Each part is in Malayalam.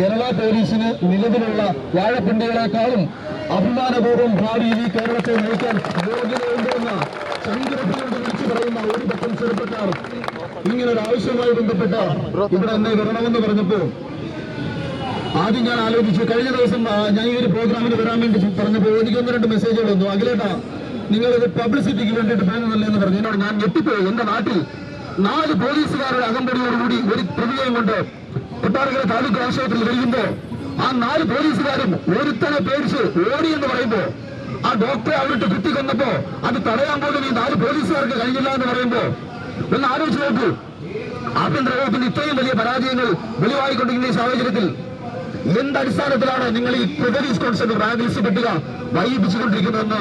കേരള പോലീസിന് നിലവിലുള്ള വാഴപ്പിണ്ടികളെക്കാളും അഭിമാനപൂർവം ഭാവിയിൽ ഈ കേരളത്തെ നയിക്കാൻ യോഗ്യതയുണ്ടെന്ന ചന്ദ്രത്തിനോട് വിളിച്ചു പറയുന്ന ഒരു പറ്റം ചെറുപ്പക്കാർ ഇങ്ങനെ ഒരു ആവശ്യവുമായി ബന്ധപ്പെട്ട ഇവിടെ എന്നെ വരണമെന്ന് പറഞ്ഞപ്പോൾ ആദ്യം ഞാൻ ആലോചിച്ചു കഴിഞ്ഞ ദിവസം ഞാൻ ഈ ഒരു പ്രോഗ്രാമിന് വരാൻ വേണ്ടി പറഞ്ഞപ്പോൾ എനിക്ക് ഒന്ന് രണ്ട് മെസ്സേജുകൾ വന്നു അഖിലേട്ടാ നിങ്ങളിത് പബ്ലിസിറ്റിക്ക് വേണ്ടിയിട്ട് പോകുന്നതല്ലേ എന്ന് പറഞ്ഞു. എന്നോട് ഞാൻ ഞെട്ടിപ്പോയി. എന്റെ നാട്ടിൽ നാല് പോലീസുകാരുടെ അകമ്പടിയോടുകൂടി ഒരു പ്രതിയെയും കൊണ്ട് കൊട്ടാരക്കര താലൂക്ക് ആശുപത്രിയിൽ വരുമ്പോ ആ നാല് പോലീസുകാരും ഒരുത്തനെ പേടിച്ച് ഓടി എന്ന് പറയുമ്പോ ആ ഡോക്ടറെ അവരിട്ട് കുത്തിക്കൊന്നപ്പോ അത് തടയാൻ പോലും ഈ നാല് പോലീസുകാർക്ക് കഴിയില്ല എന്ന് പറയുമ്പോ ഒന്ന് ആലോചിച്ച് നോക്കൂ. ആഭ്യന്തര വകുപ്പിന് ഇത്രയും വലിയ പരാജയങ്ങൾ വെളിവായിക്കൊണ്ടിരിക്കുന്ന ഈ സാഹചര്യത്തിൽ എന്തടിസ്ഥാനത്തിലാണ് നിങ്ങൾ ഈ പ്രിവലീസ് കോൺസ്റ്റബിൾ റാങ്ക് ലിസ്റ്റ് പട്ടിക വൈകിപ്പിച്ചുകൊണ്ടിരിക്കുന്നതെന്ന്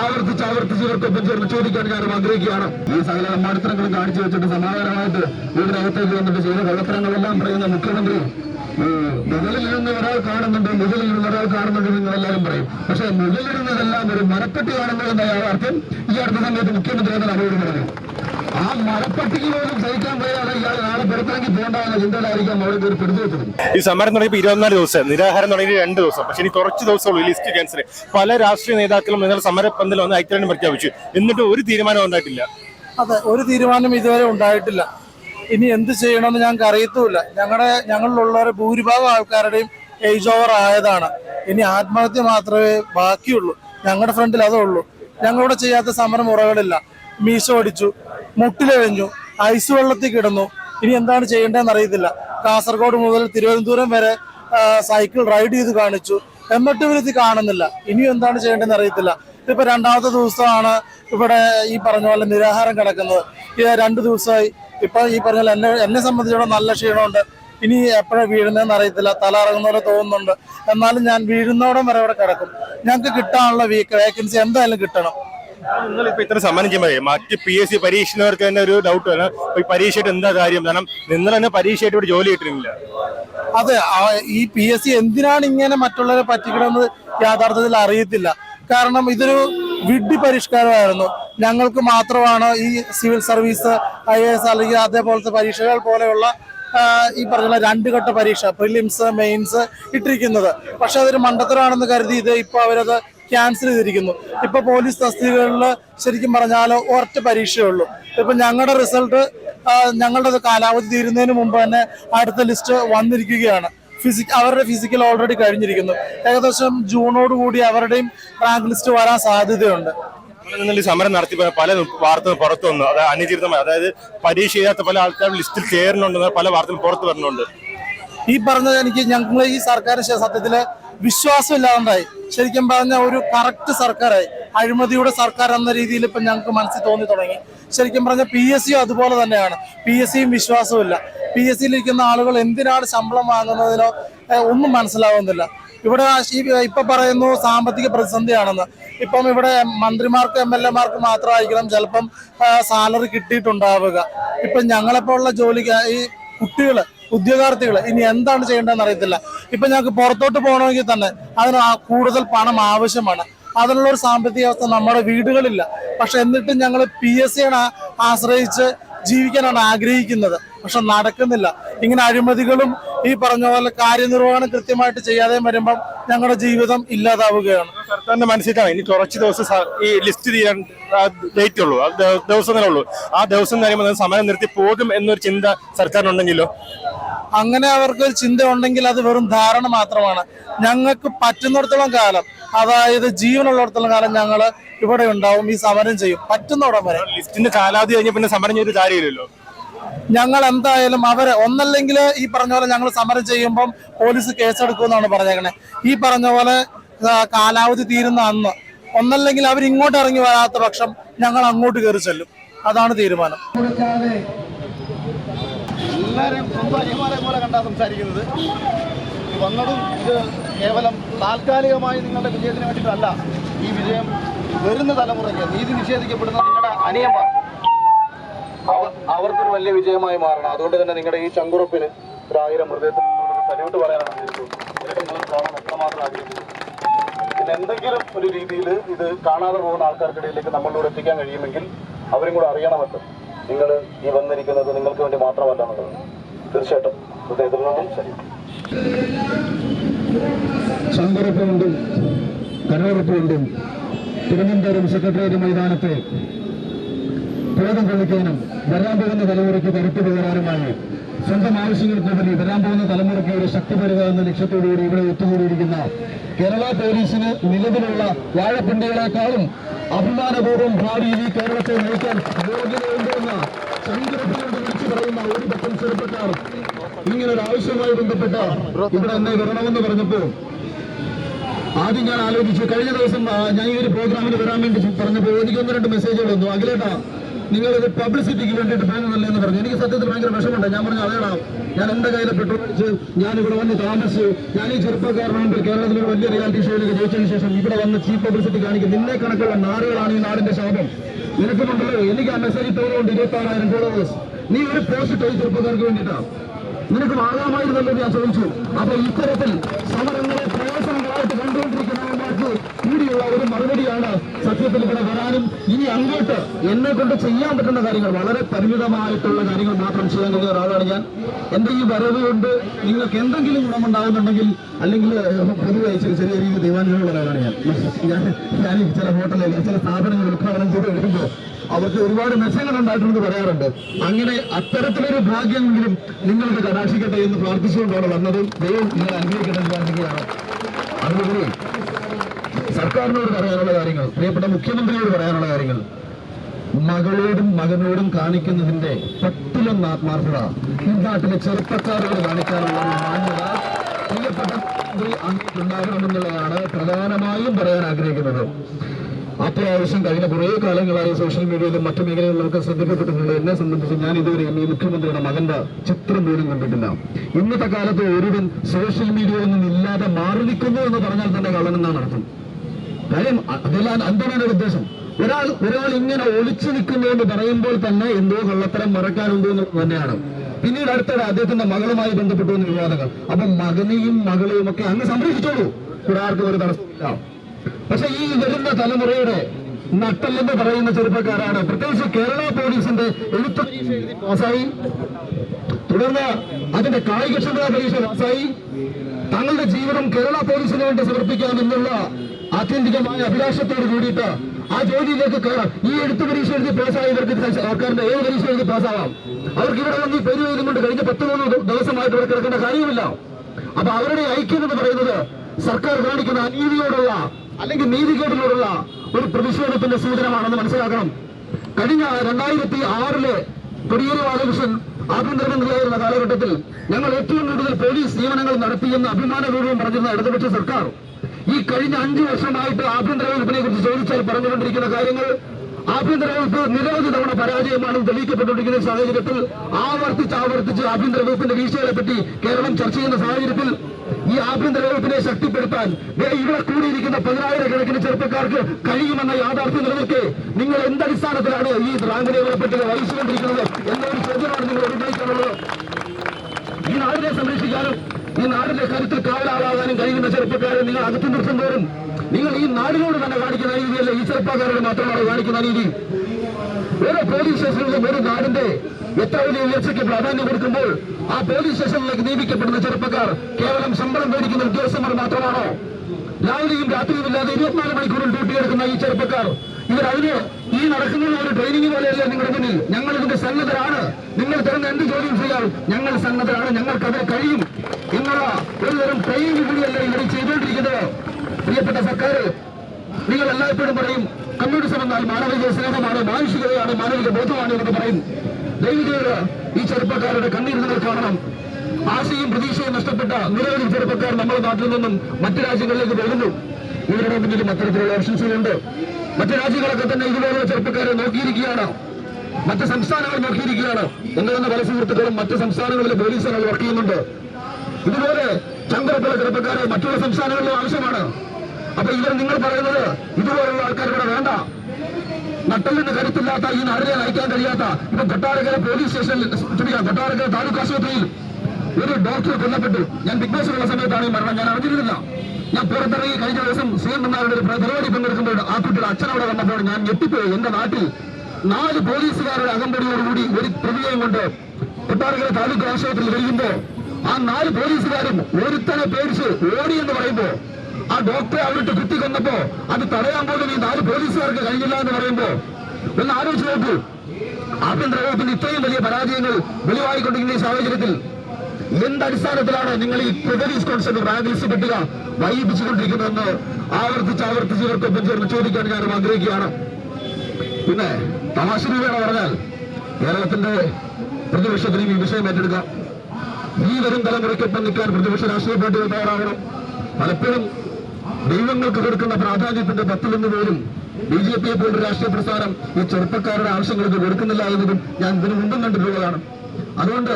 ആവർത്തിച്ച് ആവർത്തിച്ച് ഇവർക്കൊപ്പം ചേർന്ന് ചോദിക്കാൻ ഞാൻ ആഗ്രഹിക്കുകയാണ്. ഈ സകല മടുത്തരങ്ങളും കാണിച്ചു വെച്ചിട്ട് സമാധാനമായിട്ട് ഇതിനകത്തേക്ക് വന്നിട്ട് ചെയ്ത കള്ളത്തരങ്ങളെല്ലാം പറയുന്ന മുഖ്യമന്ത്രി നിന്ന് ഒരാൾ കാണുന്നുണ്ട് മുകളിൽ നിന്ന് ഒരാൾ കാണുന്നുണ്ട് നിങ്ങൾ എല്ലാവരും പറയും. പക്ഷെ മുകളിലിരുന്നതെല്ലാം ഒരു മരപ്പെട്ടി കാണുന്നതെന്ന അർത്ഥം ഈ അടുത്ത സമയത്ത് മുഖ്യമന്ത്രി എന്ന നടപടി പറഞ്ഞു. ആ മരപ്പട്ടിക്ക് പോലും സഹിക്കാൻ വയ്യാതെ ഇയാൾ നാളെ പുറത്തിറങ്ങി പോകണ്ട എന്ന ചിന്തയിലായിരിക്കാം അവിടെ ഒരു പിടിച്ചു വെച്ചത്. ഈ സമരം തുടങ്ങിയപ്പോൾ ഇരുപത്തിനാല് ദിവസം നിരാഹാരം തുടങ്ങി രണ്ട് ദിവസം. പക്ഷേ ഇനി കുറച്ച് ദിവസമുള്ളൂ ഈ ലിസ്റ്റ് ക്യാൻസൽ പല രാഷ്ട്രീയ നേതാക്കളും ഇന്നലെ സമരപ്പന്തൽ വന്ന് ഐക്യരാണ് പ്രഖ്യാപിച്ചു. എന്നിട്ട് ഒരു തീരുമാനം ഉണ്ടായിട്ടില്ല. അതെ ഒരു തീരുമാനം ഇതുവരെ ഉണ്ടായിട്ടില്ല. ഇനി എന്ത് ചെയ്യണമെന്ന് ഞങ്ങൾക്ക് അറിയത്തുമില്ല. ഞങ്ങളുടെ ഞങ്ങളിലുള്ളവരെ ഭൂരിഭാഗം ആൾക്കാരുടെയും ഏജ് ഓവർ ആയതാണ്. ഇനി ആത്മഹത്യ മാത്രമേ ബാക്കിയുള്ളൂ. ഞങ്ങളുടെ ഫ്രണ്ടിൽ അതേ ഉള്ളൂ. ഞങ്ങളിവിടെ ചെയ്യാത്ത സമരം ഉറകളില്ല മീശ അടിച്ചു മുട്ടിലഴഞ്ഞു ഐസ് വെള്ളത്തിൽ കിടന്നു. ഇനി എന്താണ് ചെയ്യേണ്ടതെന്ന് അറിയത്തില്ല. കാസർഗോഡ് മുതൽ തിരുവനന്തപുരം വരെ സൈക്കിൾ റൈഡ് ചെയ്ത് കാണിച്ചു. എന്നിട്ട് ഇവരിത് കാണുന്നില്ല. ഇനിയും എന്താണ് ചെയ്യേണ്ടതെന്ന് അറിയത്തില്ല. ഇതിപ്പോ രണ്ടാമത്തെ ദിവസമാണ് ഇവിടെ ഈ പറഞ്ഞ പോലെ നിരാഹാരം കിടക്കുന്നത്. ഇത് രണ്ട് ദിവസമായി ഇപ്പൊ ഈ പറഞ്ഞ പോലെ എന്നെ എന്നെ സംബന്ധിച്ചിടത്തോളം നല്ല ക്ഷീണമുണ്ട്. ഇനി എപ്പോഴാണ് വീഴുന്നതെന്ന് അറിയത്തില്ല. തല ഇറങ്ങുന്ന പോലെ തോന്നുന്നുണ്ട്. എന്നാലും ഞാൻ വീഴുന്നോടം വരെ ഇവിടെ കിടക്കും. ഞങ്ങൾക്ക് കിട്ടാനുള്ള വീക്ക് വേക്കൻസി എന്തായാലും കിട്ടണം. നിങ്ങൾ ഇപ്പൊ ഇത്ര സമ്മാനം ചെയ്യുമ്പോൾ മറ്റ് പി എസ് സി പരീക്ഷണവർക്ക് തന്നെ ഒരു ഡൗട്ട് വേണം ഈ പരീക്ഷയായിട്ട് എന്താ കാര്യം? കാരണം നിങ്ങൾ തന്നെ പരീക്ഷയായിട്ട് ഇവിടെ ജോലി കിട്ടുന്നില്ല. അതെ ഈ പി എസ് സി എന്തിനാണ് ഇങ്ങനെ മറ്റുള്ളവരെ പറ്റിക്കണമെന്ന് യാഥാർത്ഥത്തിൽ അറിയത്തില്ല. കാരണം ഇതൊരു വിഡ്ഢി പരിഷ്കാരമായിരുന്നു. ഞങ്ങൾക്ക് മാത്രമാണ് ഈ civil service I A S അല്ലെങ്കിൽ അതേപോലത്തെ പരീക്ഷകൾ പോലെയുള്ള ഈ പറഞ്ഞ രണ്ട് ഘട്ട പരീക്ഷ പ്രിലിംസ് മെയിൻസ് ഇട്ടിരിക്കുന്നത്. പക്ഷെ അതൊരു മണ്ടത്തരമാണെന്ന് കരുതി ഇത് ഇപ്പൊ അവരത് ക്യാൻസൽ ചെയ്തിരിക്കുന്നു. ഇപ്പൊ പോലീസ് തസ്തികകളിൽ ശരിക്കും പറഞ്ഞാൽ ഒരൊറ്റ പരീക്ഷയുള്ളൂ ഇപ്പൊ ഞങ്ങളുടെ റിസൾട്ട് ഞങ്ങളുടെ കാലാവധി തീരുന്നതിന് മുമ്പ് തന്നെ അടുത്ത ലിസ്റ്റ് വന്നിരിക്കുകയാണ്. ഫിസിക് അവരുടെ ഫിസിക്കൽ ഓൾറെഡി കഴിഞ്ഞിരിക്കുന്നു. ഏകദേശം ജൂണോട് കൂടി അവരുടെയും റാങ്ക് ലിസ്റ്റ് വരാൻ സാധ്യതയുണ്ട്. സമരം നടത്തി പല വാർത്തകൾ പുറത്തു വന്നു. അതായത് അനുചിതമായി അതായത് പരീക്ഷ ചെയ്യാത്ത പല ആൾക്കാർ ലിസ്റ്റിൽ ചേരുന്നുണ്ടെന്ന് പല വാർത്തകളും പുറത്തു വരുന്നുണ്ട്. ഈ പറഞ്ഞത് എനിക്ക് ഞങ്ങൾ ഈ സർക്കാർ സത്യത്തിൽ വിശ്വാസം ഇല്ലാണ്ടായി ശരിക്കും പറഞ്ഞ ഒരു കറക്റ്റ് സർക്കാരായി. അഴിമതിയുടെ സർക്കാർ എന്ന രീതിയിൽ ഇപ്പം ഞങ്ങൾക്ക് മനസ്സിൽ തോന്നി തുടങ്ങി. ശരിക്കും പറഞ്ഞാൽ പി എസ് സിയും അതുപോലെ തന്നെയാണ്. പി എസ് സിയും വിശ്വാസമില്ല പി എസ് സിയിൽ ഇരിക്കുന്ന ആളുകൾ എന്തിനാണ് ശമ്പളം വാങ്ങുന്നതിനോ ഒന്നും മനസ്സിലാവുന്നില്ല. ഇവിടെ ഇപ്പൊ പറയുന്നു സാമ്പത്തിക പ്രതിസന്ധിയാണെന്ന്. ഇപ്പം ഇവിടെ മന്ത്രിമാർക്കും എം എൽ എമാർക്കും മാത്രമായിരിക്കണം ചിലപ്പം സാലറി കിട്ടിയിട്ടുണ്ടാവുക. ഇപ്പം ഞങ്ങളെപ്പോലുള്ള ജോലിക്ക് ഈ കുട്ടികൾ ഉദ്യോഗാർത്ഥികൾ ഇനി എന്താണ് ചെയ്യേണ്ടതെന്ന് അറിയത്തില്ല. ഇപ്പൊ ഞങ്ങൾക്ക് പുറത്തോട്ട് പോകണമെങ്കിൽ തന്നെ അതിന് കൂടുതൽ പണം ആവശ്യമാണ്. അതിനുള്ള ഒരു സാമ്പത്തിക അവസ്ഥ നമ്മുടെ വീടുകളില്ല. പക്ഷെ എന്നിട്ടും ഞങ്ങൾ പി എസ് സിയാണ് ആശ്രയിച്ച് ജീവിക്കാനാണ് ആഗ്രഹിക്കുന്നത്. പക്ഷെ നടക്കുന്നില്ല. ഇങ്ങനെ അഴിമതികളും ഈ പറഞ്ഞ പോലെ കാര്യനിർവഹണം കൃത്യമായിട്ട് ചെയ്യാതെ വരുമ്പം ഞങ്ങളുടെ ജീവിതം ഇല്ലാതാവുകയാണ്. സർക്കാരിന്റെ മനസ്സിലാണ്. ഇനി കുറച്ച് ദിവസം ഈ ലിസ്റ്റ് ചെയ്യാൻ ഡേറ്റ് ഉള്ളൂ. ദിവസം തന്നെ ഉള്ളൂ. ആ ദിവസം കഴിയുമ്പോൾ സമയം സമരം നിർത്തി പോകും എന്നൊരു ചിന്ത സർക്കാരിനുണ്ടെങ്കിലോ? അങ്ങനെ അവർക്ക് ഒരു ചിന്ത ഉണ്ടെങ്കിൽ അത് വെറും ധാരണ മാത്രമാണ്. ഞങ്ങൾക്ക് പറ്റുന്നിടത്തോളം കാലം അതായത് ജീവനുള്ളിടത്തോളം കാലം ഞങ്ങൾ ഇവിടെ ഉണ്ടാവും ഈ സമരം ചെയ്യും. പറ്റുന്നിടം വരെ. ലിസ്റ്റിന്റെ കാലാവധി കഴിഞ്ഞ പിന്നെ സമരം ചെയ്ത് കാര്യമില്ലല്ലോ. ഞങ്ങൾ എന്തായാലും അവരെ ഒന്നല്ലെങ്കിൽ ഈ പറഞ്ഞ പോലെ ഞങ്ങൾ സമരം ചെയ്യുമ്പം പോലീസ് കേസെടുക്കുമെന്നാണ് പറഞ്ഞേക്കണേ. ഈ പറഞ്ഞ പോലെ കാലാവധി തീരുന്ന അന്ന് ഒന്നല്ലെങ്കിൽ അവർ ഇങ്ങോട്ട് ഇറങ്ങി വരാത്ത പക്ഷം ഞങ്ങൾ അങ്ങോട്ട് കയറി ചെല്ലും. അതാണ് തീരുമാനം. എല്ലാവരും സ്വന്തം അനിയന്മാരെ പോലെ കണ്ടാ സംസാരിക്കുന്നത്. വന്നതും ഇത് കേവലം താൽക്കാലികമായി നിങ്ങളുടെ വിജയത്തിന് വേണ്ടിയിട്ടല്ല. ഈ വിജയം വരുന്ന തലമുറയ്ക്ക് നീതി നിഷേധിക്കപ്പെടുന്ന നിങ്ങളുടെ അനിയന്മാർ അവർക്കൊരു വലിയ വിജയമായി മാറണം. അതുകൊണ്ട് തന്നെ നിങ്ങളുടെ ഈ ചങ്കുറപ്പിന് ഒരു ആയിരം ഹൃദയത്തിൽ സല്യൂട്ട് പറയാനാണ് എന്തെങ്കിലും ഒരു രീതിയിൽ ഇത് കാണാതെ പോകുന്ന ആൾക്കാർക്കിടയിലേക്ക് നമ്മളിലൂടെ എത്തിക്കാൻ കഴിയുമെങ്കിൽ അവരും കൂടെ അറിയണമല്ലോ. നിങ്ങൾ ഈ വന്നിരിക്കുന്നത് നിങ്ങൾക്ക് വേണ്ടി മാത്രമല്ല എന്നുള്ളത്. തീർച്ചയായിട്ടും. ഹൃദയത്തിൽ നിന്നും ശരി ചങ്കുറപ്പുകൊണ്ടും കനോറപ്പുകൊണ്ടും തിരുവനന്തപുരം സെക്രട്ടേറിയറ്റ് മൈതാനത്തെ ഭേദം കൊള്ളിക്കാനും വരാൻ പോകുന്ന തലമുറയ്ക്ക് കരുത്തു പകരാനുമായി സ്വന്തം ആവശ്യങ്ങൾക്കുപരി വരാൻ പോകുന്ന തലമുറയ്ക്ക് ഒരു ശക്തി പരുക എന്ന ലക്ഷ്യത്തോടുകൂടി ഇവിടെ ഒത്തുകൂടിയിരിക്കുന്ന കേരള പോലീസിന് നിലവിലുള്ള വാഴപ്പിണ്ടികളെക്കാളും അഭിമാനപൂർവം ഭാവിയിൽ ഈ കേരളത്തെ നയിക്കാൻ യോഗ്യതയുണ്ടെന്ന ചങ്കുറപ്പുകൊണ്ട് വിളിച്ചു പറയുന്ന ഒരു പക്കം ചെറുപ്പക്കാർ ഇങ്ങനെ ഒരു ആവശ്യവുമായി ബന്ധപ്പെട്ട ഇവിടെ എന്നെ വരണമെന്ന് പറഞ്ഞപ്പോൾ ആദ്യം ഞാൻ ആലോചിച്ചു കഴിഞ്ഞ ദിവസം ഞാൻ ഈ ഒരു പ്രോഗ്രാമിന് വരാൻ വേണ്ടി പറഞ്ഞപ്പോൾ എനിക്ക് ഒന്ന് രണ്ട് മെസ്സേജുകൾ വന്നു. അഖിലേട്ടാ നിങ്ങൾ ഇത് പബ്ലിസിറ്റിക്ക് വേണ്ടിയിട്ട് പോകുന്നതല്ലേ എന്ന് പറഞ്ഞു. എനിക്ക് സത്യത്തിൽ ഭയങ്കര വിഷമമുണ്ട്. ഞാൻ പറഞ്ഞു അതേടാ ഞാൻ എന്റെ കയ്യിൽ പെട്രോൾ അടിച്ച് ഞാൻ ഇവിടെ വന്ന് താമസിച്ചു ഞാൻ ഈ ചെറുപ്പക്കാരന് മുമ്പിൽ കേരളത്തിൽ ഒരു വലിയ റിയാലിറ്റി ഷോയിലേക്ക് ജയിച്ചതിന് ശേഷം ഇവിടെ വന്ന് ചീഫ് പബ്ലിസിറ്റി കാണിക്കും. നിന്നെ കണക്കുള്ള നാടുകളാണ് ഈ നാടിന്റെ ശാപം. നിനക്കുമുണ്ടല്ലോ. എനിക്ക് ആ മെസ്സേജ് ഇട്ടുകൊണ്ട് ഇരുപത്തി ആറായിരം ഫോളോവേഴ്സ് നീ ഒരു പോസ്റ്റ് ഈ ചെറുപ്പക്കാർക്ക് വേണ്ടിയിട്ടാ? നിനക്ക് വാങ്ങാമായിരുന്നല്ലോ ഞാൻ ചോദിച്ചു. അപ്പൊ ഇത്തരത്തിൽ സമരങ്ങളെ പ്രയാസങ്ങളായിട്ട് കണ്ടുകൊണ്ടിരിക്കുന്നവന്മാർക്ക് കൂടിയുള്ള ഒരു മറുപടിയാണ്. സത്യത്തിൽ ഇവിടെ വരാനും ഇനി അങ്ങോട്ട് എന്നെ കൊണ്ട് ചെയ്യാൻ പറ്റുന്ന കാര്യങ്ങൾ വളരെ പരിമിതമായിട്ടുള്ള കാര്യങ്ങൾ മാത്രം ചെയ്യാൻ കഴിയുന്ന ഒരാളാണ് ഞാൻ. എന്റെ ഈ വരവ് കൊണ്ട് നിങ്ങൾക്ക് എന്തെങ്കിലും ഗുണമുണ്ടാകുന്നുണ്ടെങ്കിൽ അല്ലെങ്കിൽ പൊതുവെ ചെറിയ രീതിയിൽ ദൈവാനുള്ള ഒരാളാണ് ഞാൻ. ഞാൻ ഞാൻ ചില ഹോട്ടലിൽ ചില സ്ഥാപനങ്ങൾ ഉദ്ഘാടനം ചെയ്ത് കഴിയുമ്പോൾ അവർക്ക് ഒരുപാട് മെച്ചങ്ങൾ ഉണ്ടായിട്ടുണ്ടെന്ന് പറയാറുണ്ട്. അങ്ങനെ അത്തരത്തിലൊരു ഭാഗ്യമെങ്കിലും നിങ്ങൾക്ക് കടാക്ഷിക്കട്ടെ എന്ന് പ്രാർത്ഥിച്ചുകൊണ്ടാണ് വന്നത്. ദൈവം നിങ്ങൾ അനുഗ്രഹിക്കട്ടെ എന്ന് പ്രാർത്ഥിക്കുകയാണ്. അതുപോലെ സർക്കാരിനോട് പറയാനുള്ള കാര്യങ്ങൾ പ്രിയപ്പെട്ട മുഖ്യമന്ത്രിയോട് പറയാനുള്ള കാര്യങ്ങൾ. മകളോടും മകനോടും കാണിക്കുന്നതിന്റെ പത്തിലൊന്ന് ആത്മാർത്ഥത. ഈ നാട്ടിലെ ചെറുപ്പക്കാരോട് കാണിക്കാനുള്ള മാന്യത പ്രിയപ്പെട്ട മുഖ്യമന്ത്രി അങ്ങോട്ടുണ്ടാകണമെന്നുള്ളതാണ് പ്രധാനമായും പറയാൻ ആഗ്രഹിക്കുന്നത്. അത്യാവശ്യം കഴിഞ്ഞ കുറേ കാലങ്ങളായി സോഷ്യൽ മീഡിയയിലും മറ്റു മേഖലകളിലൊക്കെ ശ്രദ്ധിക്കപ്പെട്ടിട്ടുണ്ട്. എന്നെ സംബന്ധിച്ച് ഞാൻ ഇതുവരെ ഈ മുഖ്യമന്ത്രിയുടെ മകന്റെ ചിത്രം പോലും കണ്ടിട്ടില്ല. ഇന്നത്തെ കാലത്ത് ഒരുവൻ സോഷ്യൽ മീഡിയയിൽ നിന്ന് ഇല്ലാതെ മാറി നിൽക്കുന്നു എന്ന് പറഞ്ഞാൽ തന്നെ കള്ളനെന്നാണ് അർത്ഥം. കാര്യം അതെല്ലാം എന്താണ് ഉദ്ദേശം. ഒരാൾ ഒരാൾ ഇങ്ങനെ ഒളിച്ചു നിൽക്കുന്നു എന്ന് പറയുമ്പോൾ തന്നെ എന്തോ കള്ളത്തരം മറക്കാനുണ്ട് എന്ന് തന്നെയാണ്. പിന്നീട് അടുത്തിടെ അദ്ദേഹത്തിന്റെ മകളുമായി ബന്ധപ്പെട്ടു വിവാദങ്ങൾ. അപ്പൊ മകനെയും മകളെയും ഒക്കെ അങ്ങ് സംരക്ഷിച്ചോളൂ. ഇവിടെ ആർക്കും ഒരു തടസ്സമില്ല പക്ഷെ ഈ വരുന്ന തലമുറയുടെ നട്ടല്ലെന്ന് പറയുന്ന ചെറുപ്പക്കാരാണ്. പ്രത്യേകിച്ച് കേരള പോലീസിന്റെ എഴുത്ത് പാസ്സായി. തുടർന്ന് അതിന്റെ കായികക്ഷമതാ പരീക്ഷ പാസ്സായി. തങ്ങളുടെ ജീവിതം കേരള പോലീസിന് വേണ്ടി സമർപ്പിക്കാമെന്നുള്ള ആത്യന്തികമായ അഭിലാഷത്തോട് കൂടിയിട്ട് ആ ജോലിയിലേക്ക് കയറാം. ഈ എഴുത്ത് പരീക്ഷ എഴുതി പാസ്സായവർക്ക് സർക്കാരിന്റെ ഏത് പരീക്ഷ എഴുതി പാസ്സാവാം. അവർക്ക് ഇവിടെ വന്ന് ഈ പേര് എഴുതുകൊണ്ട് കഴിഞ്ഞ പത്ത് മൂന്ന് ദിവസമായിട്ട് ഇവിടെ കിടക്കേണ്ട കാര്യമില്ല. അപ്പൊ അവരുടെ ഐക്യം എന്ന് പറയുന്നത് സർക്കാർ കാണിക്കുന്ന അനീതിയോടുള്ള അല്ലെങ്കിൽ നീതികേടിനോടുള്ള ഒരു പ്രതിഷേധത്തിന്റെ സൂചനമാണെന്ന് മനസ്സിലാക്കണം. കഴിഞ്ഞ രണ്ടായിരത്തി ആറിലെ കൊടിയേരി ബാലകൃഷ്ണൻ ആഭ്യന്തരമന്ത്രിയായിരുന്ന കാലഘട്ടത്തിൽ ഞങ്ങൾ ഏറ്റവും കൂടുതൽ പോലീസ് നിയമനങ്ങൾ നടത്തിയെന്ന് അഭിമാനപൂർവം പറഞ്ഞിരുന്ന ഇടതുപക്ഷ സർക്കാർ ഈ കഴിഞ്ഞ അഞ്ചു വർഷമായിട്ട് ആഭ്യന്തര വകുപ്പിനെ കുറിച്ച് ചോദിച്ചാൽ പറഞ്ഞുകൊണ്ടിരിക്കുന്ന കാര്യങ്ങൾ ആഭ്യന്തര വകുപ്പ് നിരവധി തവണ പരാജയമാണ് തെളിയിക്കപ്പെട്ടിരിക്കുന്ന സാഹചര്യത്തിൽ ആവർത്തിച്ച് ആവർത്തിച്ച് ആഭ്യന്തര വകുപ്പിന്റെ വീഴ്ചകളെ പറ്റി കേരളം ചർച്ച ചെയ്യുന്ന സാഹചര്യത്തിൽ ഈ ആഭ്യന്തര വകുപ്പിനെ ശക്തിപ്പെടുത്താൻ ഇവിടെ കൂടിയിരിക്കുന്ന പതിനായിരക്കണക്കിന് ചെറുപ്പക്കാർക്ക് കഴിയുമെന്ന യാഥാർത്ഥ്യം നിലനിൽക്കെ നിങ്ങൾ എന്തടിസ്ഥാനത്തിലാണ് ഈ റാങ്ക് നിയമന പട്ടിക വഹിച്ചുകൊണ്ടിരിക്കുന്നത് എന്നൊരു ചോദ്യമാണ് നിങ്ങൾ ഉന്നയിക്കാനുള്ളത് ഈ നാടിനെ സംരക്ഷിക്കാനും ഈ നാടിന്റെ കരുത്തിൽ കാവലാളാകാനും കഴിയുന്ന ചെറുപ്പക്കാരെ നിങ്ങൾ അകത്തു നിർത്തും തോറും നിങ്ങൾ ഈ നാടിനോട് തന്നെ കാണിക്കുന്ന രീതിയല്ല ഈ ചെറുപ്പക്കാരോട് മാത്രമാണ് കാണിക്കുന്ന രീതി. ഓരോ പോലീസ് സ്റ്റേഷനിലും ഒരു നാടിന്റെ എത്ര വലിയ ഉയർച്ചയ്ക്ക് പ്രാധാന്യം കൊടുക്കുമ്പോൾ ആ പോലീസ് സ്റ്റേഷനിലേക്ക് നിയമിക്കപ്പെടുന്ന ചെറുപ്പക്കാർ കേവലം ശമ്പളം മേടിക്കുന്ന ഉദ്യോഗസ്ഥന്മാർ മാത്രമാണോ? രാവിലെയും രാത്രിയുമില്ലാതെ ഇരുപത്തിനാല് മണിക്കൂറിൽ ഡ്യൂട്ടി എടുക്കുന്ന ഈ ചെറുപ്പക്കാർ ഇവർ അതിന് ഈ നടക്കുന്ന ഒരു ട്രെയിനിങ് പോലെയല്ല നിങ്ങളുടെ മുന്നിൽ. ഞങ്ങൾ ഇതിന്റെ സന്നദ്ധരാണ്. നിങ്ങൾ തരുന്ന എന്ത് ജോലിയും ചെയ്യാൻ ഞങ്ങൾ സന്നദ്ധരാണ്. ഞങ്ങൾക്ക് അതിന് കഴിയും. എന്നുള്ള ഒരുതരം ട്രെയിനിങ് കൂടിയല്ല ഇവർ ചെയ്തുകൊണ്ടിരിക്കുന്നത്? പ്രിയപ്പെട്ട സർക്കാർ നിങ്ങൾ എല്ലായ്പ്പോഴും പറയും കമ്മ്യൂണിസം എന്നാൽ മാനവിക സ്നേഹമാണ് മാനുഷികതയാണ് മാനവിക ബോധമാണ് എന്ന് പറയും. ദൈവികത ഈ ചെറുപ്പക്കാരുടെ കണ്ണീർ നിങ്ങൾ കാണണം. ആശയും പ്രതീക്ഷയും നഷ്ടപ്പെട്ട നിരവധി ചെറുപ്പക്കാർ നമ്മുടെ നാട്ടിൽ നിന്നും മറ്റു രാജ്യങ്ങളിലേക്ക് പോകുന്നു. ഇവരുടെ മുന്നിലും അത്തരത്തിലുള്ള ഓപ്ഷൻസുകളുണ്ട് മറ്റു രാജ്യങ്ങളൊക്കെ തന്നെ ഇതുപോലുള്ള ചെറുപ്പക്കാരെ നോക്കിയിരിക്കുകയാണ്. മറ്റ് സംസ്ഥാനങ്ങൾ നോക്കിയിരിക്കുകയാണ്. എന്റെ തന്നെ പല സുഹൃത്തുക്കളും മറ്റു സംസ്ഥാനങ്ങളിലെ പോലീസുകൾ വർക്ക് ചെയ്യുന്നുണ്ട്. ഇതുപോലെ ചങ്കരപ്പുള്ള ചെറുപ്പക്കാരെ മറ്റുള്ള സംസ്ഥാനങ്ങളിലും ആവശ്യമാണ്. അപ്പൊ ഇവർ നിങ്ങൾ പറയുന്നത് ഇതുപോലുള്ള ആൾക്കാർ ഇവിടെ വേണ്ട. നട്ടലിന് കരുത്തില്ലാത്ത ഈ നാടിനെ നയിക്കാൻ കഴിയാത്ത ഇപ്പൊ കൊട്ടാരക്കര പോലീസ് സ്റ്റേഷനിൽ ക്ഷമിക്കാം കൊട്ടാരക്കര താലൂക്ക് ആശുപത്രിയിൽ ഒരു ഡോക്ടർ കൊല്ലപ്പെട്ടു. ഞാൻ ബിഗ് ബോസിലുള്ള സമയത്താണ് ഈ മരണം. ഞാൻ അറിഞ്ഞിരുന്നില്ല. ഞാൻ പുറത്തിറങ്ങി കഴിഞ്ഞ ദിവസം എം ഒരു പരിപാടി പങ്കെടുക്കുമ്പോൾ ആ കുട്ടിയുടെ അച്ഛൻ അവിടെ വന്നപ്പോൾ ഞാൻ ഞെട്ടിപ്പോയി. എന്റെ നാട്ടിൽ നാല് പോലീസുകാരുടെ അകമ്പടിയോടുകൂടി ഒരു പ്രതിയെയും കൊണ്ട് കൊട്ടാരക്കര താലൂക്ക് ആശുപത്രിയിൽ കഴിയുമ്പോ ആ നാല് പോലീസുകാരും ഒരുത്തനെ പേടിച്ച് ഓടി എന്ന് പറയുമ്പോ ആ ഡോക്ടറെ അവരിട്ട് കുത്തി കൊന്നപ്പോ അത് തടയാൻ പോലും ഈ നാല് പോലീസുകാർക്ക് കഴിഞ്ഞില്ല എന്ന് പറയുമ്പോ ഒന്ന് ആലോചിച്ച് നോക്കൂ. ആഭ്യന്തര വകുപ്പിന് ഇത്രയും വലിയ പരാജയങ്ങൾ വെളിവായിക്കൊണ്ടിരിക്കുന്ന ഈ സാഹചര്യത്തിൽ എന്ത് അടിസ്ഥാനത്തിലാണ് നിങ്ങൾ ഈ പോലീസ് കോൺസ്റ്റബിൾ റാങ്ക് ലിസ്റ്റ് പട്ടിക വൈകിപ്പിച്ചുകൊണ്ടിരിക്കുന്നതെന്ന് ആവർത്തിച്ച് ആവർത്തിച്ച് ഇവർക്കൊപ്പം ചേർന്ന് ചോദിക്കാൻ ഞാൻ ആഗ്രഹിക്കുകയാണ്. പിന്നെ തമാശ രൂപയാണ് പറഞ്ഞാൽ കേരളത്തിന്റെ പ്രതിപക്ഷത്തിനും ഈ വിഷയം ഏറ്റെടുക്കാം. ഈ വരും തലമുറയ്ക്കൊപ്പം നിൽക്കാൻ പ്രതിപക്ഷ രാഷ്ട്രീയ പാർട്ടികൾ തയ്യാറാകണം. പലപ്പോഴും ദൈവങ്ങൾക്ക് കൊടുക്കുന്ന പ്രാധാന്യത്തിന്റെ പത്തിലൊന്ന് പോലും ബി ജെ പിയെ പോലുള്ള രാഷ്ട്രീയ പ്രസ്ഥാനം ഈ ചെറുപ്പക്കാരുടെ ആവശ്യങ്ങൾക്ക് കൊടുക്കുന്നില്ല എന്നതും ഞാൻ ഇതിനു മുമ്പും കണ്ടിട്ടുള്ളതാണ്. അതുകൊണ്ട്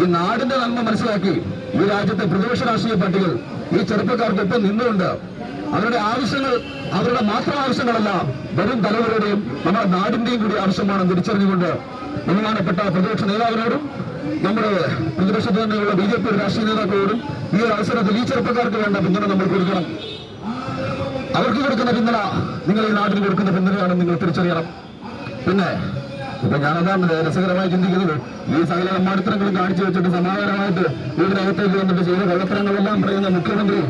ഈ നാടിന്റെ നന്മ മനസ്സിലാക്കി ഈ രാജ്യത്തെ പ്രതിപക്ഷ രാഷ്ട്രീയ പാർട്ടികൾ ഈ ചെറുപ്പക്കാർക്കൊപ്പം നിന്നുകൊണ്ട് അവരുടെ ആവശ്യങ്ങൾ അവരുടെ മാത്രം ആവശ്യങ്ങളല്ല വരും തലമുറയുടെയും നമ്മുടെ നാടിന്റെയും കൂടി ആവശ്യമാണെന്ന് തിരിച്ചറിഞ്ഞുകൊണ്ട് ബഹുമാനപ്പെട്ട പ്രതിപക്ഷ നേതാവിനോടും നമ്മുടെ പ്രതിപക്ഷത്ത് തന്നെയുള്ള ബി ജെ പി രാഷ്ട്രീയ നേതാക്കളോടും ഈ അവസരത്തിൽ ഈ ചെറുപ്പക്കാർക്ക് വേണ്ട പിന്തുണ നമ്മൾ കൊടുക്കണം. അവർക്ക് കൊടുക്കുന്ന പിന്തുണ നിങ്ങൾ ഈ നാട്ടിൽ കൊടുക്കുന്ന പിന്തുണയാണെന്ന് നിങ്ങൾ തിരിച്ചറിയണം. പിന്നെ ഇപ്പൊ ഞാനതാണ് രസകരമായി ചിന്തിക്കുന്നത്. ഈ സകല അമ്മാടിത്തരങ്ങളും കാണിച്ചു വെച്ചിട്ട് സമാധാനമായിട്ട് വീടിനകത്തേക്ക് വന്നിട്ട് ചെയ്ത കള്ളത്തരങ്ങളെല്ലാം പറയുന്ന മുഖ്യമന്ത്രി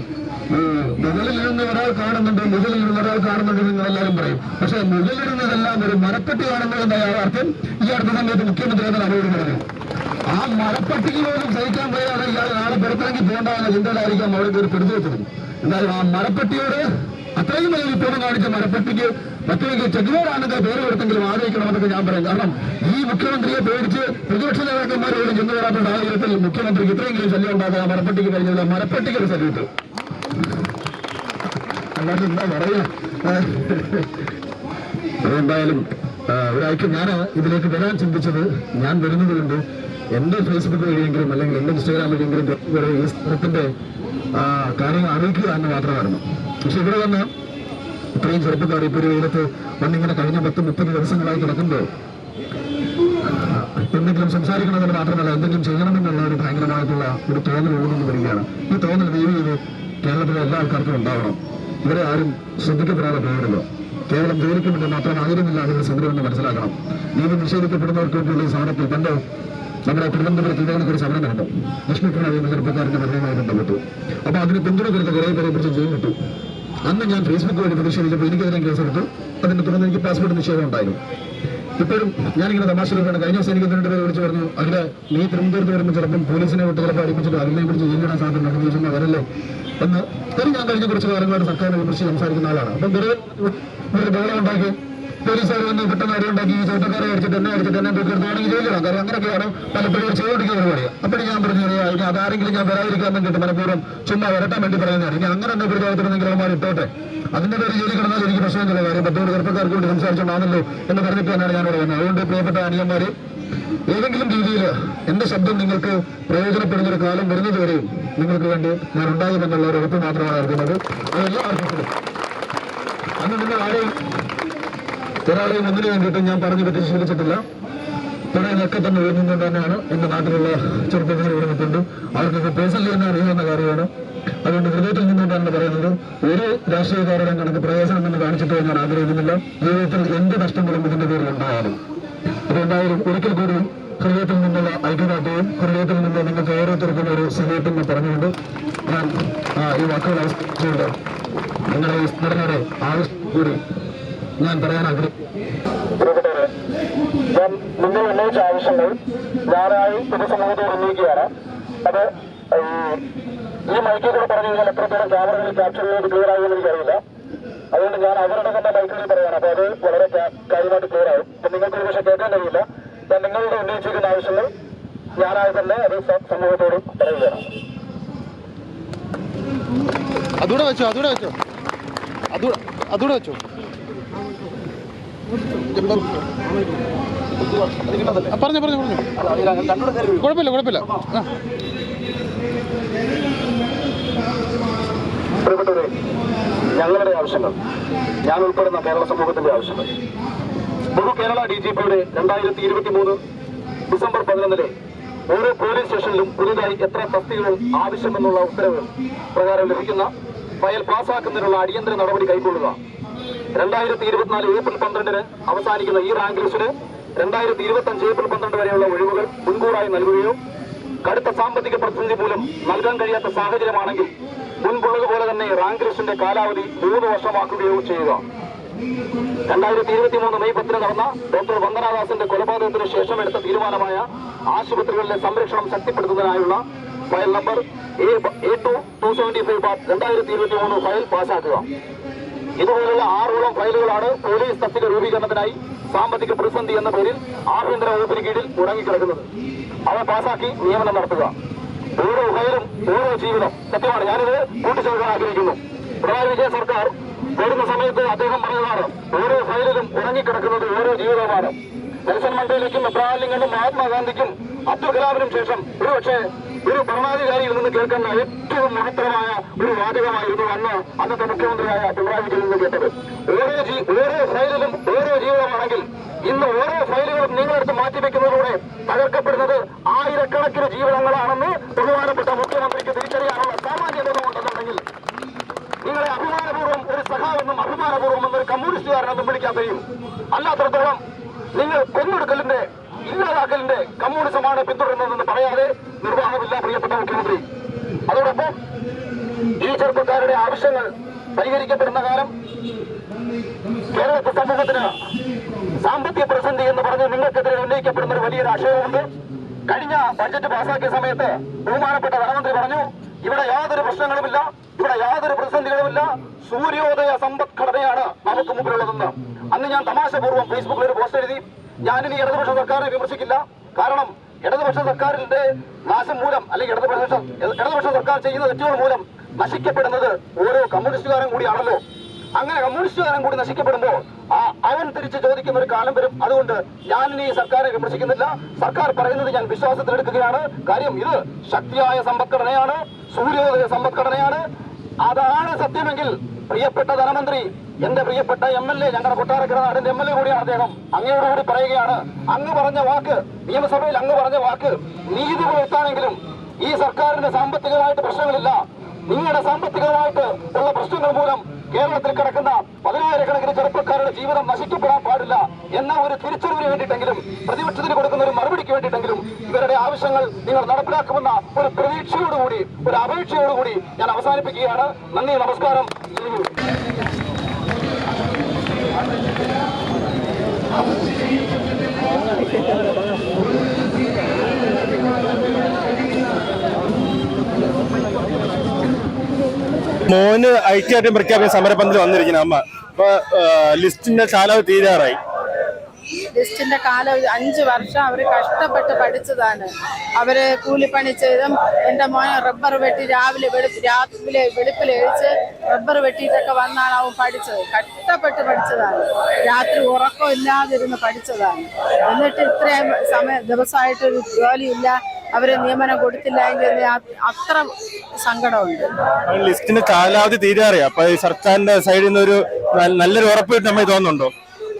മുകളിൽ നിന്ന് ഒരാൾ കാണുന്നുണ്ട് മുകളിൽ നിന്ന് ഒരാൾ കാണുന്നുണ്ട് നിങ്ങൾ എല്ലാവരും പറയും. പക്ഷെ മുകളിലിരുന്നതെല്ലാം ഒരു മരപ്പെട്ടിയാണെന്ന് എന്ന യാഥാർത്ഥ്യം ഈ അടുത്ത സമയത്ത് മുഖ്യമന്ത്രി എന്ന് അവരോട് പറഞ്ഞു. ആ മരപ്പട്ടിക്ക് പോലും സഹിക്കാൻ കഴിയാതെ ഇയാൾ നാളെ പുറത്തിറങ്ങി പോകേണ്ട എന്ന ചിന്തയിലായിരിക്കാം അവിടെ ഒരു പിടിച്ചു വെച്ചത്. എന്തായാലും ആ മരപ്പട്ടിയോട് അത്രയും വലിയ വിപ്ലവം കാണിച്ച മരപ്പെട്ടിക്ക് പ്രത്യേകിച്ച് ചെകുവേറാണെന്ന് പേര് കൊടുത്തെങ്കിലും ആലോചിക്കണമെന്നൊക്കെ ഞാൻ പറയും. കാരണം ഈ മുഖ്യമന്ത്രിയെ പേടിച്ച് പ്രതിപക്ഷ നേതാക്കന്മാരോട് ചെന്നു കയറാത്ത സാഹചര്യത്തിൽ മുഖ്യമന്ത്രിക്ക് ഇത്രയെങ്കിലും ശല്യം ഉണ്ടാക്കുക മരപ്പെട്ടിക്ക് കഴിഞ്ഞില്ല. മരപ്പട്ടിക്ക് ഒരു സല്യൂട്ട് അല്ലാതെ എന്താ പറയാ? അതെന്തായാലും ഒരാഴ്ച ഞാൻ ഇതിലേക്ക് വരാൻ ചിന്തിച്ചത് ഞാൻ വരുന്നത് കൊണ്ട് എന്റെ ഫേസ്ബുക്ക് വഴിയെങ്കിലും അല്ലെങ്കിൽ എന്റെ ഇൻസ്റ്റാഗ്രാം വഴിയെങ്കിലും ഈ സ്ഥലത്തിന്റെ കാര്യങ്ങൾ അറിയിക്കുക എന്ന് മാത്രമായിരുന്നു. പക്ഷെ ഇവിടെ വന്ന് ഇത്രയും ചെറുപ്പക്കാർ ഇപ്പൊ ഒരു വെയിലത്ത് വന്നിങ്ങനെ കഴിഞ്ഞ പത്ത് മുപ്പത് ദിവസങ്ങളായി കിടക്കുമ്പോൾ എന്തെങ്കിലും സംസാരിക്കണമെന്ന് മാത്രമല്ല എന്തെങ്കിലും ചെയ്യണമെന്നുള്ള ഒരു ഭയങ്കരമായിട്ടുള്ള ഒരു തോന്നൽ ഓടുന്നു വരികയാണ്. ഈ തോന്നൽ ദൈവം ഇത് കേരളത്തിലെ എല്ലാ ആൾക്കാർക്കും ഉണ്ടാവണം. ഇവരെ ആരും ശ്രദ്ധിക്കപ്പെടാതെ പോകരുത്. കേവലം ജോലിക്ക് മാത്രം ആയിരുന്നില്ല അതിന് സംഗ്രഹം മനസ്സിലാക്കണം. നീതി നിഷേധിക്കപ്പെടുന്നവർക്ക് വേണ്ടിയുള്ള ഈ സമരത്തിൽ നമ്മുടെ തിരുവനന്തപുരത്ത് ഇതേക്ക് ഒരു സമരം നടന്നു. ലക്ഷ്മി പ്രണവ് എന്ന ചെറുപ്പക്കാരന്റെ മരണവുമായി ബന്ധപ്പെട്ടു. അപ്പൊ അതിന് പിന്തുണ കൊടുത്ത കുറെ പേരെ കുറിച്ച് ജയിൽ കിട്ടു അന്ന് ഞാൻ ഫേസ്ബുക്ക് വഴി പ്രതിഷേധിച്ചപ്പോൾ എനിക്കെതിരെ കേസെടുത്തു അതിനെ തുടർന്ന് എനിക്ക് പാസ്പോർട്ട് നിഷേധം ഉണ്ടായിരുന്നു. ഇപ്പോഴും ഞാനിങ്ങനെ തമാശ രൂപയാണ് കഴിഞ്ഞ ദിവസം എനിക്ക് തിരുവനന്തപുരം പേര് വിളിച്ച് പറഞ്ഞു അതിലെ നീ തിരുവനന്തപുരത്ത് വരുമ്പോൾ ചിലപ്പം പോലീസിനെ വിട്ട് ചിലപ്പോൾ അടിപ്പിച്ചിട്ട് അതിനെ കുറിച്ച് ജയിലിടാൻ സാധ്യത ഉണ്ടെന്ന് ചോദിച്ചാൽ വരല്ലേ? എന്ന് ഒരു ഞാൻ കഴിഞ്ഞ കുറച്ച് കാലങ്ങളായിട്ട് സർക്കാരിനെ കുറിച്ച് സംസാരിക്കുന്ന ആളാണ്. അപ്പം ഒരു ബഹളം ഉണ്ടാക്കി പോലീസുകാർ വന്ന് പെട്ടെന്ന് അടി ഉണ്ടാക്കി ഈ ചോട്ടക്കാരെ അടിച്ചിട്ട് എന്നെ അടിച്ചിട്ട് എന്നെ തീർച്ചയാണെങ്കിൽ ജയിലിടാം കാര്യം അങ്ങനെയൊക്കെയാണ് പലപ്പോഴും ഒരു ചെയ്തുകൊണ്ടിരിക്കുന്ന പരിപാടി അപ്പോൾ ഞാൻ പറഞ്ഞു "അറിയാം, ഇനി അതാരെങ്കിലും ഞാൻ വരാതിരിക്കാൻ വേണ്ടിയിട്ട് മനഃപൂർവം ചുമ്മാ വരട്ടാൻ വേണ്ടി പറയുന്നതാണ്. ഇനി അങ്ങനെ എന്നെ പ്രതിരോധത്തിനെങ്കിൽ അവന്മാർ ഇട്ടോട്ടെ. അതിന്റെ പേര് ജയിലിൽ കിടന്നാൽ എനിക്ക് പ്രശ്നമില്ല കാര്യം പത്തോട് ചെറുപ്പക്കാർക്ക് വേണ്ടി സംസാരിച്ചോണ്ടാണല്ലോ എന്ന് പറഞ്ഞിട്ട് തന്നെയാണ് ഞാൻ പറയുന്നത്. അതുകൊണ്ട് പ്രിയപ്പെട്ട അനിയന്മാര് ഏതെങ്കിലും രീതിയിൽ എന്റെ ശബ്ദം നിങ്ങൾക്ക് പ്രയോജനപ്പെടുന്ന ഒരു കാലം വരുന്നത് വരെയും നിങ്ങൾക്ക് വേണ്ടി ഞാൻ ഉണ്ടാകുമെന്നുള്ള ഒരു ഉറപ്പ് മാത്രമാണ് നൽകുന്നത് അതെല്ലാം അർത്ഥത്തിലും അന്ന് നിങ്ങൾ ആരെയും ഒരാളെയും ഒന്നിനു വേണ്ടിയിട്ടും ഞാൻ പറഞ്ഞു പറ്റി ശീലിച്ചിട്ടില്ല പറയുന്നതൊക്കെ തന്നെ വരുന്നത് തന്നെയാണ്. എന്റെ നാട്ടിലുള്ള ചെറുപ്പക്കാർ ഇവിടെ നിൽക്കുന്നുണ്ട് അവർക്കൊക്കെ പേഴ്സണലി തന്നെ അറിയാവുന്ന കാര്യമാണ്. അതുകൊണ്ട് ഹൃദയത്തിൽ നിന്നുകൊണ്ടാണ് പറയുന്നത് ഒരു രാഷ്ട്രീയക്കാരുടെയും കണക്ക് പ്രയോജനം എന്ന് കാണിച്ചിട്ട് ഞാൻ ആഗ്രഹിക്കുന്നില്ല. ജീവിതത്തിൽ എന്ത് നഷ്ടങ്ങളും ഇതിന്റെ പേരിൽ ഉണ്ടായാലും. അതുകൊണ്ടായാലും ഒരിക്കൽ കൂടി ഹൃദയത്തിൽ നിന്നുള്ള ഐക്യദാർഢ്യവും ഹൃദയത്തിൽ നിന്ന് നിങ്ങൾക്ക് ഓരോരുത്തർക്കും ഒരു ഞാൻ പറഞ്ഞുകൊണ്ട് ഞാൻ ഈ വാക്കുകൾ നിങ്ങളുടെ ഈ സ്മരണയുടെ ആവശ്യം കൂടി ഞാൻ പറയാൻ ആഗ്രഹിക്കുന്നു ഞാൻ നിങ്ങൾ ഉന്നയിച്ച ആവശ്യങ്ങൾ ഞാനായി പൊതുസമൂഹത്തെ ഉന്നയിക്കുകയാണ് അത് ഈ മൈക്കിൽ കൂടെ പറഞ്ഞു കഴിഞ്ഞാൽ എത്രത്തോളം ക്യാമറകളിൽ ക്യാപ്ചർ ചെയ്ത് ക്ലിയർ ആകുമെന്ന് എനിക്കറിയില്ല. അതുകൊണ്ട് ഞാൻ അവരുടെ തന്നെ മൈക്കിൽ പറയാണ് അപ്പൊ അത് വളരെ കാര്യമായിട്ട് ക്ലിയർ ആവും. അപ്പൊ നിങ്ങൾക്ക് ഒരു പക്ഷേ കേൾക്കാൻ കഴിയില്ല. ഞാൻ നിങ്ങളുടെ ഉന്നയിച്ചിരിക്കുന്ന ആവശ്യങ്ങൾ ഞാനായി തന്നെ അത് സമൂഹത്തോട് പറയുകയാണ്. അതുകൂടെ വെച്ചോ അതുകൂടെ വെച്ചോ. അതുകൂടെ വെച്ചോ. പറഞ്ഞോ പറഞ്ഞു പറഞ്ഞു. കുഴപ്പമില്ല കുഴപ്പമില്ല. ഞങ്ങളുടെ ആവശ്യങ്ങൾ. ഞാൻ ഉൾപ്പെടുന്ന കേരള സമൂഹത്തിന്റെ ആവശ്യങ്ങൾ. പൊതു കേരള ഡി ജി പിയുടെ രണ്ടായിരത്തി ഇരുപത്തി മൂന്ന് ഡിസംബർ പതിനൊന്നിലെ ഓരോ പോലീസ് സ്റ്റേഷനിലും പുതുതായി എത്ര തസ്തികകൾ ആവശ്യമെന്നുള്ള ഉത്തരവ് പ്രകാരം ലഭിക്കുന്ന ഫയൽ പാസ്സാക്കുന്നതിനുള്ള അടിയന്തര നടപടി കൈക്കൊള്ളുക. രണ്ടായിരത്തി ഇരുപത്തിനാല് ഏപ്രിൽ പന്ത്രണ്ടിന് അവസാനിക്കുന്ന ഈ റാങ്ക് ലിസ്റ്റിന് രണ്ടായിരത്തി ഇരുപത്തി അഞ്ച് ഏപ്രിൽ പന്ത്രണ്ട് വരെയുള്ള ഒഴിവുകൾ മുൻകൂറായി നൽകുകയോ കടുത്ത സാമ്പത്തിക പ്രതിസന്ധി മൂലം നൽകാൻ കഴിയാത്ത സാഹചര്യമാണെങ്കിൽ മുൻപുള്ളതുപോലെ തന്നെ റാങ്ക് ലിസ്റ്റിന്റെ കാലാവധി മൂന്ന് വർഷമാക്കുകയോ ചെയ്യുക. രണ്ടായിരത്തി ഇരുപത്തി മൂന്ന് മെയ് പത്തിന് നടന്ന ഡോക്ടർ വന്ദനാദാസിന്റെ കൊലപാതകത്തിന് ശേഷം എടുത്ത തീരുമാനമായ ആശുപത്രികളിലെ സംരക്ഷണം ശക്തിപ്പെടുത്തുന്നതിനായുള്ള file number A two two seventy five രണ്ടായിരത്തി ഇരുപത്തി മൂന്ന് ഫയൽ പാസാക്കുക. ഇതുപോലുള്ള ആറോളം ഫയലുകളാണ് പോലീസ് തസ്തിക രൂപീകരണത്തിനായി സാമ്പത്തിക പ്രതിസന്ധി എന്ന പേരിൽ ആഭ്യന്തര വകുപ്പിന് കീഴിൽ ഉറങ്ങിക്കിടക്കുന്നത് അവ പാസാക്കി നിയമനം നടത്തുക. ഓരോ ഫയലും ഓരോ ജീവിതം സത്യമാണ് ഞാനിത് കൂട്ടിച്ചേർക്കാൻ ആഗ്രഹിക്കുന്നു. പിണറായി വിജയൻ സർക്കാർ വരുന്ന സമയത്ത് അദ്ദേഹം പറഞ്ഞതാണ് ഓരോ ഫയലിലും ഉറങ്ങിക്കിടക്കുന്നത് ഓരോ ജീവിതവുമാണ് നെൽസൺ മണ്ടേലയ്ക്കും എബ്രഹാം ലിങ്കനും മഹാത്മാഗാന്ധിക്കും അബ്ദുൽ കലാമിനും ശേഷം ഒരുപക്ഷെ ഒരു ഭരണാധികാരിയിൽ നിന്ന് കേൾക്കുന്ന ഏറ്റവും മഹത്തരമായ ഒരു വാചകമായിരുന്നു അന്ന് അന്നത്തെ മുഖ്യമന്ത്രിയായ പിണറായി വിജയൻ. നിങ്ങളെടുത്ത് സാമ്പത്തിക പ്രതിസന്ധി എന്ന് പറഞ്ഞ് നിങ്ങൾക്കെതിരെ ഉന്നയിക്കപ്പെടുന്ന ഒരു വലിയൊരു ആശയമുണ്ട് കഴിഞ്ഞ ബഡ്ജറ്റ് പാസാക്കിയ സമയത്ത് ബഹുമാനപ്പെട്ട ധനമന്ത്രി പറഞ്ഞു ഇവിടെ യാതൊരു പ്രശ്നങ്ങളുമില്ല ഇവിടെ യാതൊരു പ്രതിസന്ധികളുമില്ല. സൂര്യോദയ സമ്പദ്ഘടനയാണ് നമുക്ക് മുമ്പിലുള്ളതെന്ന്. അന്ന് ഞാൻ തമാശപൂർവം ഫേസ്ബുക്കിൽ ഒരു പോസ്റ്റ് എഴുതി. ഞാനിനി ഇടതുപക്ഷ സർക്കാരിനെ വിമർശിക്കില്ല. കാരണം ഇടതുപക്ഷ സർക്കാരിന്റെ നാശം മൂലം അല്ലെങ്കിൽ ഇടതുപക്ഷ ഇടതുപക്ഷ സർക്കാർ ചെയ്യുന്ന തെറ്റുകൾ മൂലം നശിക്കപ്പെടുന്നത് ഓരോ കമ്മ്യൂണിസ്റ്റുകാരും കൂടിയാണല്ലോ. അങ്ങനെ കമ്മ്യൂണിസ്റ്റുകാരൻ കൂടി നശിക്കപ്പെടുമ്പോൾ അവൻ തിരിച്ച് ചോദിക്കുന്ന ഒരു കാലം വരും. അതുകൊണ്ട് ഞാൻ ഇനി സർക്കാരെ വിമർശിക്കുന്നില്ല. സർക്കാർ പറയുന്നത് ഞാൻ വിശ്വാസത്തിലെടുക്കുകയാണ് കാര്യം ഇത് ശക്തിയായ സമ്പദ്ഘടനയാണ് സൂര്യോദയ സമ്പദ്ഘടനയാണ്. അതാണ് സത്യമെങ്കിൽ പ്രിയപ്പെട്ട ധനമന്ത്രി എന്റെ പ്രിയപ്പെട്ട എം എൽ എ ഞങ്ങളുടെ കൊട്ടാരക്കര നാടിന്റെ എം എൽ എ കൂടിയാണ് അദ്ദേഹം. അങ്ങയോടുകൂടി പറയുകയാണ്. അങ്ങ് പറഞ്ഞ വാക്ക് നിയമസഭയിൽ അങ്ങ് പറഞ്ഞ വാക്ക് നീതി പുലർത്താനെങ്കിലും ഈ സർക്കാരിന് സാമ്പത്തികമായിട്ട് പ്രശ്നങ്ങളില്ല. നിങ്ങളുടെ സാമ്പത്തികമായിട്ട് ഉള്ള പ്രശ്നങ്ങൾ മൂലം കേരളത്തിൽ കിടക്കുന്ന പതിനായിരക്കണക്കിന് ചെറുപ്പക്കാരുടെ ജീവിതം നശിക്കപ്പെടാൻ പാടില്ല എന്ന ഒരു തിരിച്ചറിവിന് വേണ്ടിയിട്ടെങ്കിലും പ്രതിപക്ഷത്തിന് കൊടുക്കുന്ന ഒരു മറുപടിക്ക് വേണ്ടിയിട്ടെങ്കിലും ഇവരുടെ ആവശ്യങ്ങൾ നിങ്ങൾ നടപ്പിലാക്കുമെന്ന ഒരു പ്രതീക്ഷയോടുകൂടി ഒരു അപേക്ഷയോടുകൂടി ഞാൻ അവസാനിപ്പിക്കുകയാണ് നന്ദി നമസ്കാരം Thank ഹിന്ദ്. മോന് ഐക്യദാർഢ്യം പ്രഖ്യാപിച്ച സമരപന്തൽ വന്നിരിക്കുന്ന അമ്മ. അപ്പൊ ലിസ്റ്റിന്റെ കാലാവധി തീരാറായി. ലിസ്റ്റിന്റെ കാലം അഞ്ച് വർഷം അവർ കഷ്ടപ്പെട്ട് പഠിച്ചതാണ്. അവർ കൂലിപ്പണി ചെയ്തും എന്റെ മോനെ റബ്ബർ വെട്ടി രാവിലെ വെളുപ്പ് രാവിലെ വെളുപ്പിൽ എഴിച്ച് റബ്ബർ വെട്ടിയിട്ടൊക്കെ വന്നാണ് അവൻ പഠിച്ചത്. കഷ്ടപ്പെട്ട് പഠിച്ചതാണ്. രാത്രി ഉറക്കം ഇല്ലാതിരുന്ന് പഠിച്ചതാണ്. എന്നിട്ട് ഇത്രയും സമയം ദിവസമായിട്ട് ജോലിയില്ല. അവരെ നിയമനം കൊടുത്തില്ല എങ്കിൽ അത്ര സങ്കടമുണ്ട്. ലിസ്റ്റിന് കാലാവധി തീരാറിയ അപ്പൊ സർക്കാരിന്റെ സൈഡിൽ നിന്ന് ഒരു നല്ലൊരു ഉറപ്പ് നമ്മൾ തോന്നുന്നുണ്ടോ?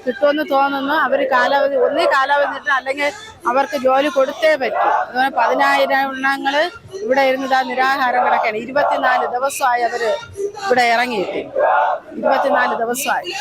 കിട്ടുമെന്ന് തോന്നുന്നു. അവർ കാലാവധി ഒന്നേ കാലാവധി അല്ലെങ്കിൽ അവർക്ക് ജോലി കൊടുത്തേ പറ്റൂ. അതുപോലെ പതിനായിരം എണ്ണങ്ങൾ ഇവിടെ ഇരുന്നിട്ട് ആ നിരാഹാരം കിടക്കാണ് ഇരുപത്തിനാല് ദിവസമായി അവർ ഇവിടെ ഇറങ്ങിയിട്ട്. ഇരുപത്തിനാല് ദിവസമായി.